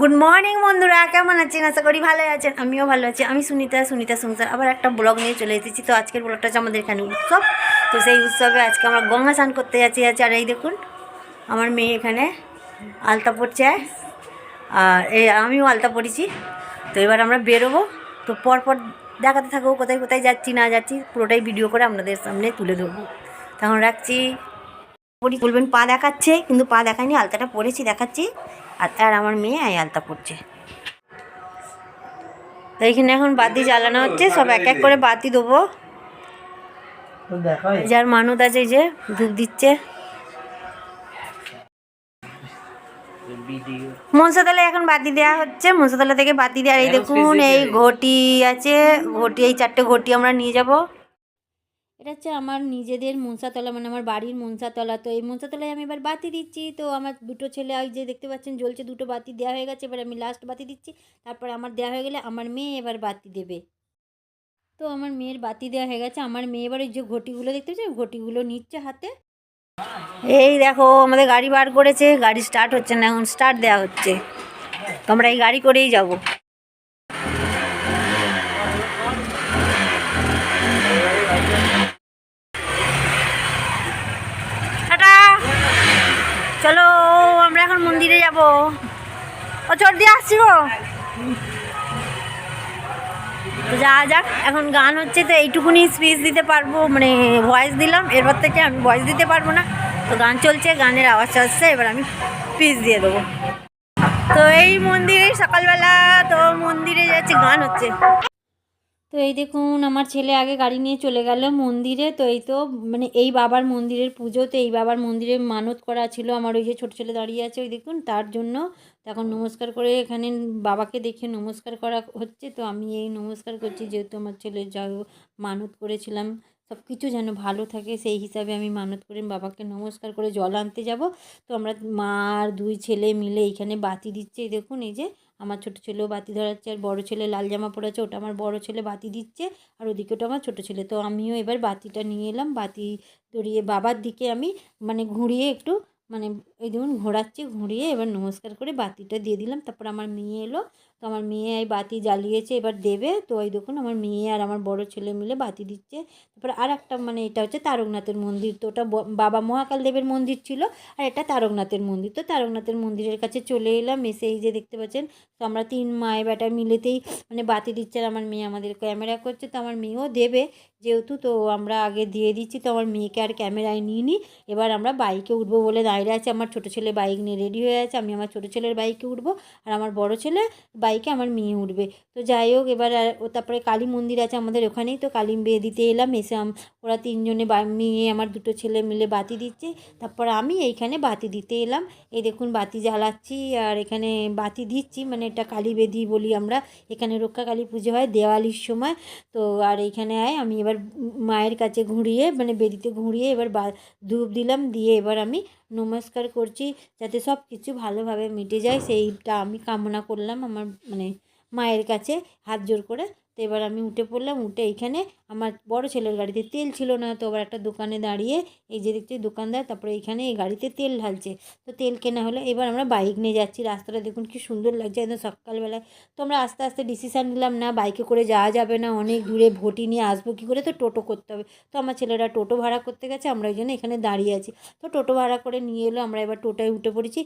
Good morning বন্ধুরা। কেমন আছেন? আশা করি ভালো আছেন। আমিও ভালো আছি। আমি সুনিতা সুনিতা সংসার। আবার একটা ব্লগ নিয়ে চলে এসেছি। তো আজকের ব্লগটা হচ্ছে আমাদের এখানে উৎসব। তো সেই উৎসবে আজকে আমরা গঙ্গা স্নান করতে যাচ্ছি। যাচ্ছি আর এই দেখুন, আমার মেয়ে এখানে আলতা পড়ছে আর এই আমিও আলতা পড়েছি তো এবার আমরা বেরোবো। তো পরপর দেখাতে থাকব, কোথায় কোথায় যাচ্ছি, না যাচ্ছি, পুরোটাই ভিডিও করে আপনাদের সামনে তুলে ধরবো। তখন রাখছি। পরি বলবেন, পা দেখাচ্ছে, কিন্তু পা দেখায়নি, আলতাটা পরেছি, দেখাচ্ছি। আর আর আমার মেয়ে আলতা পড়ছে। এইখানে এখন বাতি জ্বালানো হচ্ছে সব এক এক করে বাতি দেবো যার মানত আছে যে ধূপ দিচ্ছে। মনসাতলায় এখন বাতি দেওয়া হচ্ছে মনসাতলা থেকে বাতি দেওয়ার এই দেখুন এই ঘটি আছে ঘটি এই চারটে ঘটি আমরা নিয়ে যাব। এটা হচ্ছে আমার নিজেদের মনসাতলা মানে আমার বাড়ির মনসাতলা। তো এই মনসাতলায় আমি এবার বাতি দিচ্ছি। তো আমার দুটো ছেলে, ওই যে দেখতে পাচ্ছেন, জ্বলছে, দুটো বাতি দেওয়া হয়ে গেছে। এবার আমি লাস্ট বাতি দিচ্ছি। তারপর আমার দেওয়া হয়ে গেলে আমার মেয়ে এবার বাতি দেবে। তো আমার মেয়ের বাতি দেওয়া হয়ে গেছে। আমার মেয়ে এবার যে ঘটিগুলো দেখতে পাচ্ছি ঘটিগুলো নিচ্ছে হাতে। এই দেখো, আমাদের গাড়ি বার করেছে। গাড়ি স্টার্ট হচ্ছে না, এখন স্টার্ট দেওয়া হচ্ছে। তো আমরা এই গাড়ি করেই যাব। আমরা এখন মন্দিরে যাব। ও চট দিয়ে আসছি গো। যা যাক, এখন গান হচ্ছে, তো এইটুকুনি স্পিচ দিতে পারব মানে ভয়েস দিলাম। এরপর থেকে আমি ভয়েস দিতে পারব না। তো গান চলছে, গানের আওয়াজ আসছে, এবার আমি স্পিচ দিয়ে দেবো। তো এই মন্দিরে সকালবেলা, তো মন্দিরে যাচ্ছে, গান হচ্ছে। তো এই দেখুন, আমার ছেলে আগে গাড়ি নিয়ে চলে গেল মন্দিরে। তো এই তো মানে এই বাবার মন্দিরের পুজো, তো এই বাবার মন্দিরে মানত করা ছিল আমার ওই যে ছোটো ছেলে দাঁড়িয়ে আছে, ওই দেখুন, তার জন্য। তখন নমস্কার করে এখানে বাবাকে দেখে নমস্কার করা হচ্ছে। তো আমি এই নমস্কার করছি, যেহেতু আমার ছেলে যা মানত করেছিলাম। সব কিছু যেন ভালো থাকে, সেই হিসাবে আমি মানত করে বাবাকে নমস্কার করে জল আনতে যাব। তো আমরা মা আর দুই ছেলে মিলে এইখানে বাতি দিচ্ছে দেখুন এই যে আমার ছোটো ছেলেও বাতি ধরাচ্ছে, আর বড় ছেলে লাল জামা পরেছে ওটা আমার বড় ছেলে বাতি দিচ্ছে, আর ওদিকে ওটা আমার ছোটো ছেলে। তো আমিও এবার বাতিটা নিয়ে এলাম, বাতি ধরিয়ে বাবার দিকে আমি মানে ঘুরিয়ে একটু মানে এই দেখুন ঘোরাচ্ছি, ঘুরিয়ে এবার নমস্কার করে বাতিটা দিয়ে দিলাম। তারপর আমার মেয়ে এলো তো আমার মেয়ে এই বাতি জ্বালিয়েছে, এবার দেবে। তো ওই দেখুন আমার মেয়ে আর আমার বড় ছেলে মিলে বাতি দিচ্ছে। তারপরে আর একটা মানে এটা হচ্ছে তারকনাথের মন্দির। তো ওটা বাবা মহাকাল দেবের মন্দির ছিল আর এটা তারকনাথের মন্দির। তো তারকনাথের মন্দিরের কাছে চলে এলাম, এসে এই যে দেখতে পাচ্ছেন, তো আমরা তিন মায়ে বেটা মিলেতেই মানে বাতি দিচ্ছে আর আমার মেয়ে আমাদের ক্যামেরা করছে। তো আমার মেয়েও দেবে যেহেতু, তো আমরা আগে দিয়ে দিচ্ছি। তো আমার মেয়েকে আর ক্যামেরায় নিয়ে নিই এবার আমরা বাইকে উঠবো বলে দাঁড়িয়ে আছে। আমার ছোটো ছেলে বাইক নিয়ে রেডি হয়ে আছে। আমি আমার ছোটো ছেলের বাইকে উঠবো। আর আমার বড় ছেলে বাইকে আমার মেয়ে উঠবে। তো যাই হোক, এবার ও তারপরে কালী মন্দির আছে আমাদের ওখানেই। তো কালী বিয়ে দিতে এলাম, এসে ওরা তিনজনে মেয়ে, আমার দুটো ছেলে মিলে বাতি দিচ্ছে। তারপর আমি এইখানে বাতি দিতে এলাম। এই দেখুন, বাতি জ্বালাচ্ছি আর এখানে বাতি দিচ্ছি। মানে এটা কালী বেদি বলি আমরা। এখানে রক্ষা কালী পুজো হয় দেওয়ালির সময়। তো আর এইখানে আয়, আমি এবার মায়ের কাছে ঘুরিয়ে মানে বেদিতে ঘুরিয়ে এবার বা, ধূপ দিলাম। দিয়ে এবার আমি নমস্কার করছি যাতে সব কিছু ভালোভাবে মিটে যায়। সেইটা আমি কামনা করলাম আমার মানে মায়ের কাছে হাত জোর করে। তো এবার আমি উঠে পড়লাম, উঠে এইখানে আমার বড় ছেলের গাড়িতে তেল ছিল না, তো আবার একটা দোকানে দাঁড়িয়ে এই যে দেখছি দোকানদার, তারপরে এইখানে এই গাড়িতে তেল ঢালছে। তো তেল কেনা হলো, এবার আমরা বাইক নিয়ে যাচ্ছি। রাস্তাটা দেখুন কি সুন্দর লাগছে একদম সকালবেলায়। তো আমরা আস্তে আস্তে ডিসিশান নিলাম, না বাইকে করে যাওয়া যাবে না, অনেক দূরে ভোটি নিয়ে আসব কী করে? তো টোটো করতে হবে। তো আমার ছেলেরা টোটো ভাড়া করতে গেছে, আমরা ওই জন্য এখানে দাঁড়িয়ে আছি। তো টোটো ভাড়া করে নিয়ে এলো, আমরা এবার টোটোয় উঠে পড়েছি।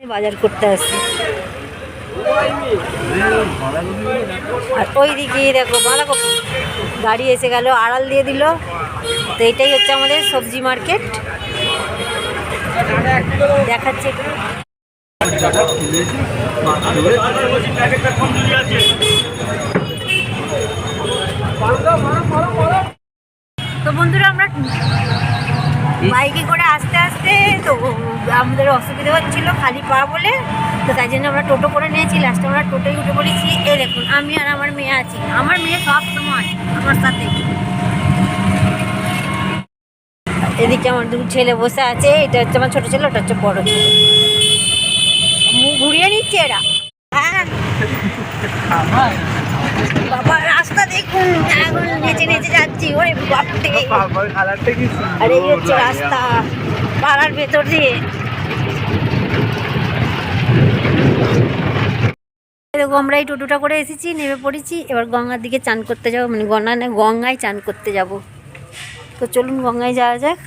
বাজার করতে আসছি। আর ওই দিকে দেখো বাঁধাকপি গাড়ি এসে গেল, আড়াল দিয়ে দিল। তো এটাই হচ্ছে আমাদের সবজি মার্কেট। দেখাচ্ছে তো বন্ধুরা, আমরা বাইকে করে আস্তে আস্তে তো আমাদের অসুবিধা হচ্ছিল খালি পা বলে। তো তাই জন্য আমরা টোটো করে নিয়েছি লাস্টে আমরা টোটোয় উঠে পড়েছি। এ দেখুন আমি আর আমার মেয়ে আছি। আমার মেয়ে সব সময় আমার সাথে। এদিকে আমার দু ছেলে বসে আছে এটা হচ্ছে আমার ছোটো ছেলে ওটা হচ্ছে বড় ছেলে। মুখ ঘুরিয়ে নিচ্ছে এরা। হ্যাঁ। বাবা রাস্তা দেখুন এখন নেচে নেচে যাচ্ছি। ওরে বাপরে। আর এই হচ্ছে রাস্তা। পাড়ার ভেতর দিয়ে। দেখো আমরা এই টোটোটা করে এসেছি নেমে পড়েছি। এবার গঙ্গার দিকে চান করতে যাব। মানে গঙ্গা না গঙ্গায় চান করতে যাব। তো চলুন গঙ্গায় যাওয়া যাক।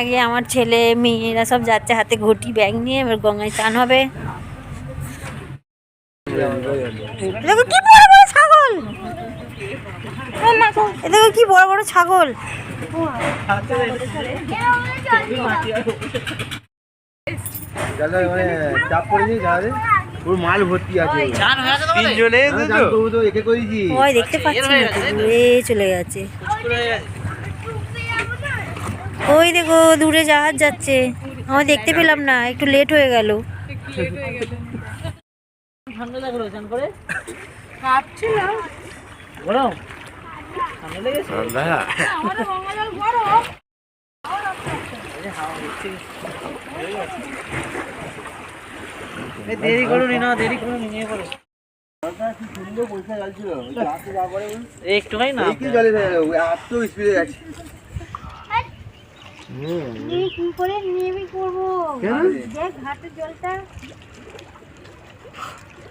আগে আমার ছেলে মেয়েরা সব যাচ্ছে হাতে ঘটি ব্যাগ নিয়ে। এবার গঙ্গায় চান হবে। দেখো কি বড় বড় ছাগল। এ দেখো কি বড় বড় ছাগল। মানে চাপ পড়েছে জাহাজে ওর মাল ভর্তি আছে। তিনজনে হ্যাঁ, তো একে করেছি। ওই দেখতে পাচ্ছি না তো, চলে গেছে। ওই দেখো দূরে জাহাজ যাচ্ছে। আমি দেখতে পেলাম না একটু লেট হয়ে গেল। ঠান্ডা লাগল চান করে গরম ঠান্ডা লেগেছে এই দেরি করুন না দেরি করুন নিয়ে পড়ো একটুখানি না এই কি জলে এত স্পিডে যাচ্ছে কি করে নেমে করব ঘাটের জলটা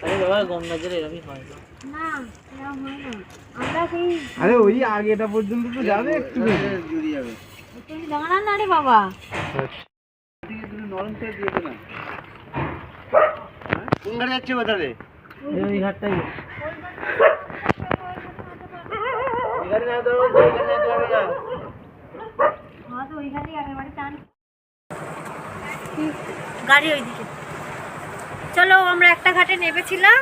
আরে বাবা গঙ্গা জলে এরকমই হয় না এরকম হয় না। আমরা সেই আরে ওই আগেটা পর্যন্ত তো যাবে একটু জড়িয়ে যাবে। তুমি দাঁড়া না রে বাবা। নরম করে দিয়ে না? কোন ঘাটে যাচ্ছে বাজারে এই ওই ঘাটটাই। না না হ্যাঁ তো ওইখানেই টান গাড়ি ওইদিকে। চলো আমরা একটা ঘাটে নেমেছিলাম।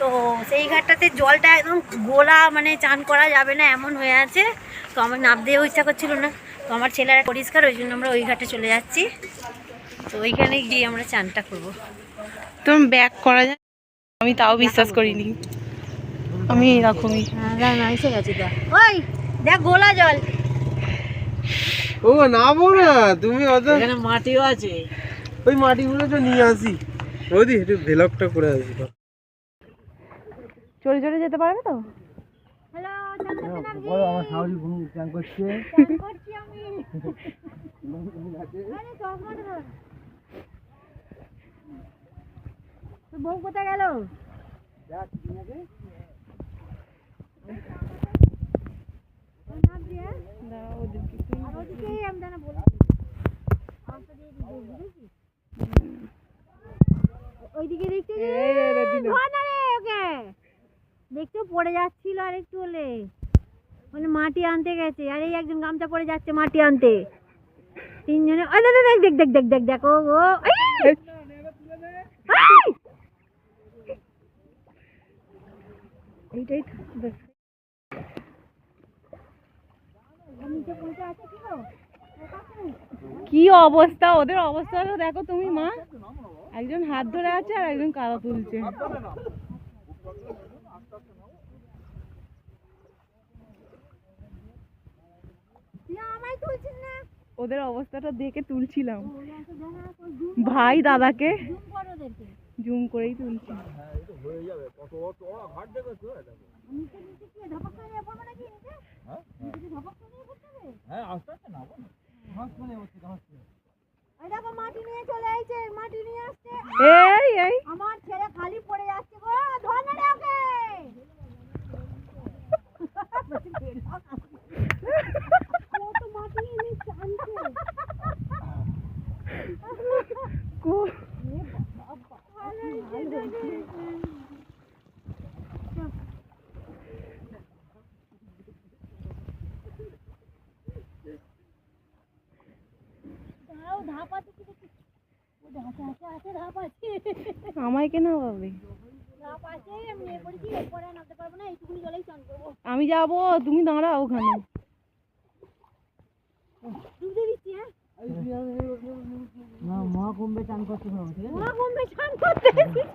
তো সেই ঘাটটাতে জলটা একদম গোলা মানে চান করা যাবে না এমন হয়ে আছে। তো আমার নাপ দিয়েও ইচ্ছা করছিল না। তো আমার ছেলেরা পরিষ্কার ওই জন্য আমরা ওই ঘাটে চলে যাচ্ছি। তো ওইখানে গিয়ে আমরা চানটা করব। তুমি ব্যাক করা যায়? আমি তাও বিশ্বাস করিনি। আমি এরকমই। হ্যাঁ না না এসে গেছি দেখ। ওই দেখ গোলা জল। ও নামো না তুমি অত এখানে মাটিও আছে। ওই মাটিগুলো তো নিয়ে আসি। ওদি একটু ভেলকটা করে আসি চড়ে চড়ে যেতে পারবে তো? বলো আমার শাওরি ঘুম চান করছে। বউ কোথায় গেল? ওই ওইদিকে দেখতে ওকে। দেখছ পড়ে যাচ্ছিল আর একটু হলে। মানে মাটি আনতে গেছে। আর এই একজন গামছা পড়ে যাচ্ছে মাটি আনতে। তিনজনে ওই দেখ দেখ দেখ দেখ দেখ দেখ দেখো ও! এইটাই কি অবস্থা? ওদের অবস্থাটা দেখো তুমি মা। একজন হাত ধরে আছে আর একজন কাদা তুলছে। না ওদের অবস্থাটা দেখে তুলছিলাম। ভাই দাদাকে জুম কর ওদেরকে জুম করেই তুলছি নিচে নিচে কি ধপক দেখো মাটি নিয়ে চলে আইছে মাটি নিয়ে আসছে। এই এই আমার ছেলে খালি পড়ে যাচ্ছে গো ধর না রে ওকে কত মাটি এনে টানছে। কো- দাঁড়াও, ধাপ আছে কি দেখি? ও আছে, আছে, আছে, ধাপ আছে। আমায় কেন পাবে আমি যাব তুমি দাঁড়াও ওখানে। মহাকুম্ভে চান করতে হবে ঠিক মহাকুম্ভে স্নান করতে মহাকুম্ভে।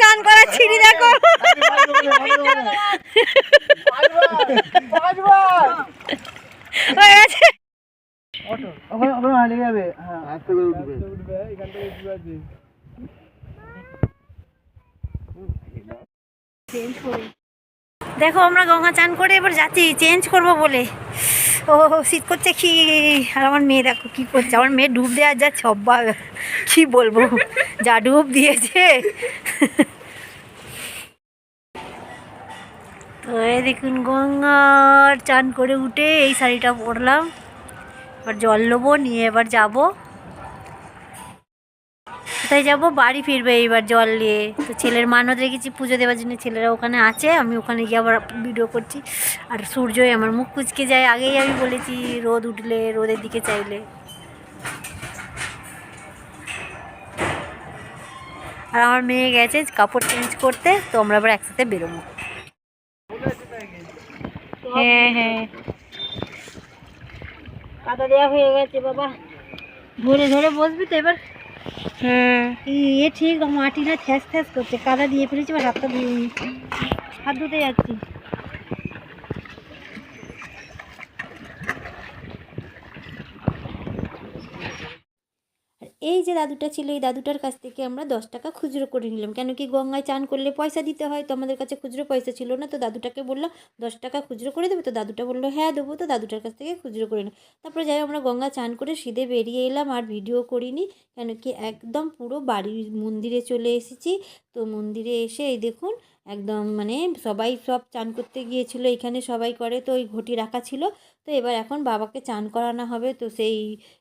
চান করার ছিঁড়ি দেখো। ওখানে ওখানে যাবে হ্যাঁ। দেখো, আমরা গঙ্গা চান করে এবার যাচ্ছি চেঞ্জ করব বলে। ও, শীত করছে কি? আর আমার মেয়ে দেখো কি করছে, আমার মেয়ে ডুব দেওয়ার যা ছব্বা কি বলব? যা ডুব দিয়েছে। তো এই দেখুন গঙ্গার চান করে উঠে এই শাড়িটা পরলাম। এবার জল নেব, নিয়ে এবার যাব। কোথায় যাব? বাড়ি ফিরবে এইবার জল নিয়ে। তো ছেলের মানত রেখেছি পুজো দেওয়ার জন্য। ছেলেরা ওখানে আছে আমি ওখানে গিয়ে আবার ভিডিও করছি। আর সূর্যই আমার মুখ কুচকে যায় আগেই আমি বলেছি রোদ উঠলে রোদের দিকে চাইলে। আর আমার মেয়ে গেছে কাপড় চেঞ্জ করতে তো আমরা আবার একসাথে বেরোবো। হ্যাঁ হ্যাঁ। কাদা দেওয়া হয়ে গেছে বাবা। ধরে ধরে বসবি তো এবার। হ্যাঁ। এ ঠিক, মাটিটা থ্যাস থ্যাস করছে, কাদা দিয়ে ফেলেছি বা হাতটা দিয়ে হাত ধুতে যাচ্ছি। এই যে দাদুটা ছিল, এই দাদুটার কাছ থেকে আমরা দশ টাকা খুচরো করে নিলাম। কেন কি গঙ্গায় চান করলে পয়সা দিতে হয়? তো আমাদের কাছে খুচরো পয়সা ছিল না। তো দাদুটাকে বললাম, দশ টাকা খুচরো করে দেবে? তো দাদুটা বলল হ্যাঁ দেবো। তো দাদুটার কাছ থেকে খুচরো করে নিলাম। তারপরে যাই আমরা গঙ্গা চান করে সিধে বেরিয়ে এলাম, আর ভিডিও করিনি। কেন কি একদম পুরো বাড়ির মন্দিরে চলে এসেছি। তো মন্দিরে এসে এই দেখুন, একদম মানে সবাই সব চান করতে গিয়েছিল, এখানে সবাই করে। তো ওই ঘটি রাখা ছিল। তো এবার এখন বাবাকে চান করানো হবে। তো সেই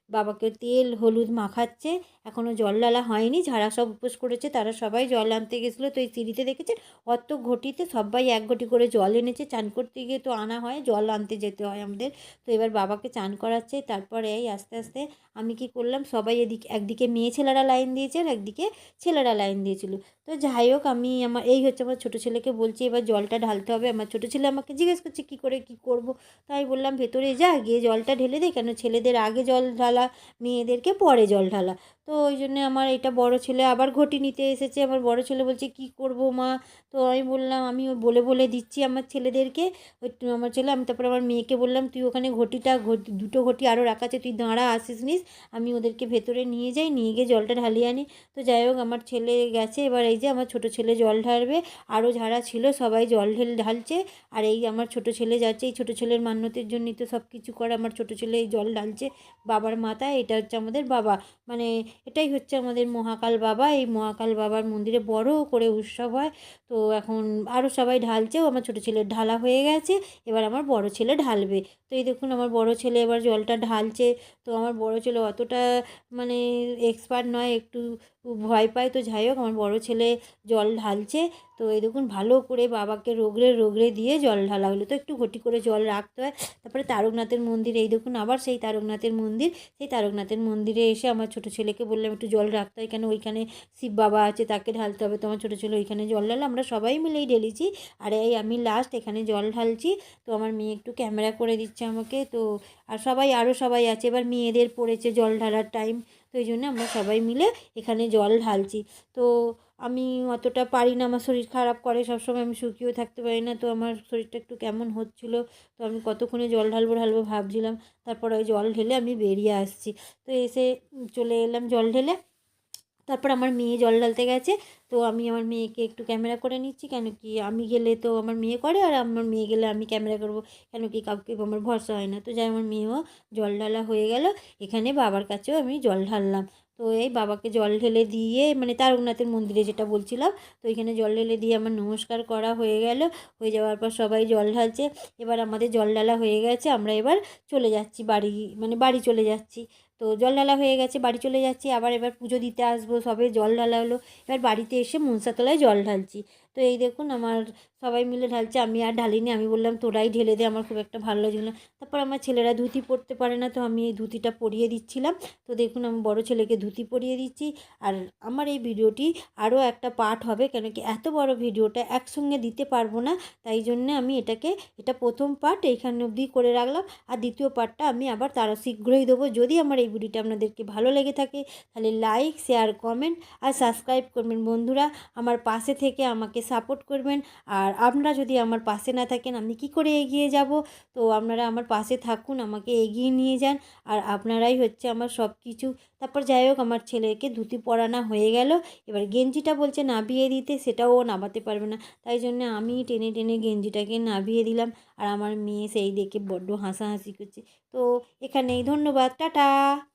বাবাকে তেল, হলুদ মাখাচ্ছে। এখনও জল ডালা হয়নি। যারা সব উপোস করেছে। তারা সবাই জল আনতে গেছিল। তো এই সিঁড়িতে দেখেছেন অত ঘটিতে সবাই এক ঘটি করে জল এনেছে। চান করতে গিয়ে তো আনা হয়, জল আনতে যেতে হয় আমাদের। তো এবার বাবাকে চান করাচ্ছে। তারপরে এই আস্তে আস্তে আমি কি করলাম, সবাই এদিকে, একদিকে মেয়ে ছেলেরা লাইন দিয়েছে আর একদিকে ছেলেরা লাইন দিয়েছিল। তো যাই হোক, আমি আমার, এই হচ্ছে আমার ছোটো ছেলেকে বলছি, এবার জলটা ঢালতে হবে। আমার ছোটো ছেলে আমাকে জিজ্ঞেস করছে, কী করে, কী করব? তাই বললাম, ভেতরে যা গিয়ে জলটা ঢেলে দে কেন ছেলেদের আগে জল ঢালা মেয়েদেরকে পরে জল ঢালা। তো ওই জন্যে আমার এটা বড় ছেলে আবার ঘটি নিতে এসেছে। আমার বড় ছেলে বলছে, কি করব মা? তো আমি বললাম, আমি বলে বলে দিচ্ছি আমার ছেলেদেরকে। ওই আমার ছেলে, আমি তারপরে আমার মেয়েকে বললাম, তুই ওখানে ঘটিটা, ঘটি, দুটো ঘটি আরও রাখা আছে, তুই দাঁড়া, আসিস নিস। আমি ওদেরকে ভেতরে নিয়ে যাই, নিয়ে গিয়ে জলটা ঢালিয়ে আনি। তো যাই হোক, আমার ছেলে গেছে। এবার এই যে আমার ছোট ছেলে জল ঢালবে আরও যারা ছিল সবাই জল ঢেল, ঢালছে। আর এই আমার ছোট ছেলে যাচ্ছে, এই ছোট ছেলের মান্যতের জন্যই তো সব কিছু করে। আমার ছোট ছেলে এই জল ঢালছে বাবার মাথায়, এটা হচ্ছে আমাদের বাবা। মানে এটাই হচ্ছে আমাদের মহাকাল বাবা। এই মহাকাল বাবার মন্দিরে বড় করে উৎসব হয়। তো এখন আরও সবাই ঢালছেও, আমার ছোটো ছেলের ঢালা হয়ে গেছে, এবার আমার বড় ছেলে ঢালবে। তো এই দেখুন আমার বড় ছেলে এবার জলটা ঢালছে। তো আমার বড় ছেলে অতটা মানে এক্সপার্ট নয়, একটু ভয় পায়। তো যাই হোক, আমার বড় ছেলে জল ঢালছে। তো এই দেখুন, ভালো করে বাবাকে রোগড়ে রোগড়ে দিয়ে জল ঢালা হলো। তো একটু ঘটি করে জল রাখতে হয়। তারপরে তারকনাথের মন্দির, এই দেখুন, আবার সেই তারকনাথের মন্দির। সেই তারকনাথের মন্দিরে এসে আমার ছোটো ছেলেকে বললাম, একটু জল রাখতে হয় কেন? ওইখানে শিব বাবা আছে, তাকে ঢালতে হবে। তো আমার ছোটো ছেলে ওইখানে জল ঢালো আমরা সবাই মিলেই ঢেলেছি। আর এই আমি লাস্ট এখানে জল ঢালছি। তো আমার মেয়ে একটু ক্যামেরা করে দিচ্ছে আমাকে। তো আর সবাই আরও সবাই আছে। এবার মেয়েদের পড়েছে জল ঢালার টাইম তো এই জন্য আমরা সবাই মিলে এখানে জল ঢালছি। তো আমি অতটা পারি না, আমার শরীর খারাপ করে, সবসময় আমি শুকিয়েও থাকতে পারি না। তো আমার শরীরটা একটু কেমন হচ্ছিল, তো আমি কতক্ষণে জল ঢালবো ঢালবো ভাবছিলাম। তারপর ওই জল ঢেলে আমি বেরিয়ে আসছি। তো এসে চলে এলাম জল ঢেলে। তারপর আমার মেয়ে জল ঢালতে গেছে, তো আমি আমার মেয়েকে একটু ক্যামেরা করে নিচ্ছি, কেন কি আমি গেলে তো আমার মেয়ে করে আর আমার মেয়ে গেলে আমি ক্যামেরা করব, কেন কি কাউকে আমার ভরসা হয় না। তো যাই আমার মেয়েও জল ঢালা হয়ে গেল, এখানে বাবার কাছেও আমি জল ঢাললাম। তো এই বাবাকে জল ঢেলে দিয়ে মানে তারকনাথের মন্দিরে যেটা বলছিলাম, তো এখানে জল ঢেলে দিয়ে আমার নমস্কার করা হয়ে গেল, হয়ে যাওয়ার পর সবাই জল ঢালছে, এবার আমাদের জল ঢালা হয়ে গেছে, আমরা এবার চলে যাচ্ছি, বাড়ি মানে বাড়ি চলে যাচ্ছি। তো জল ঢালা হয়ে গেছে, বাড়ি চলে যাচ্ছি, আবার এবার পুজো দিতে আসব, সবে জল ঢালা হলো, এবার বাড়িতে এসে মনসাতলায় জল ঢালছি। তো এই দেখুন আমার সবাই মিলে ঢালছে, আমি আর ঢালিনি, আমি বললাম তোরাই ঢেলে দে, আমার খুব একটা ভালো লাগছিল তারপর আমার ছেলেরা ধুতি পরতে পারে না, তো আমি এই ধুতিটা পরিয়ে দিচ্ছিলাম। তো দেখুন আমি বড় ছেলেকে ধুতি পরিয়ে দিচ্ছি আর আমার এই ভিডিওটি আরও একটা পার্ট হবে, কেন কি এত বড় ভিডিওটা একসঙ্গে দিতে পারব না, তাই জন্যে আমি এটাকে, এটা প্রথম পার্ট, এইখানে অবধি করে রাখলাম। আর দ্বিতীয় পার্টটা আমি আবার তারা শীঘ্রই দেবো। যদি আমার এই ভিডিওটা আপনাদেরকে ভালো লেগে থাকে, তাহলে লাইক, শেয়ার, কমেন্ট আর সাবস্ক্রাইব করবেন। বন্ধুরা, আমার পাশে থেকে আমাকে সাপোর্ট করবেন। আর আপনারা যদি আমার পাশে না থাকেন, আমি কি করে এগিয়ে যাব? তো আপনারা আমার পাশে থাকুন, আমাকে এগিয়ে নিয়ে যান। আর আপনারাই হচ্ছে আমার সব কিছু তারপর যাই হোক, আমার ছেলেকে ধুতি পরানো হয়ে গেল। এবার গেঞ্জিটা বলছে, নাবিয়ে দিতে। সেটাও ও নামাতে পারবে না। তাই জন্য আমি টেনে টেনে গেঞ্জিটাকে নাবিয়ে দিলাম। আর আমার মেয়ে সেই দেখে বড্ড হাসাহাসি করছে। তো এখানেই ধন্যবাদ। টাটা!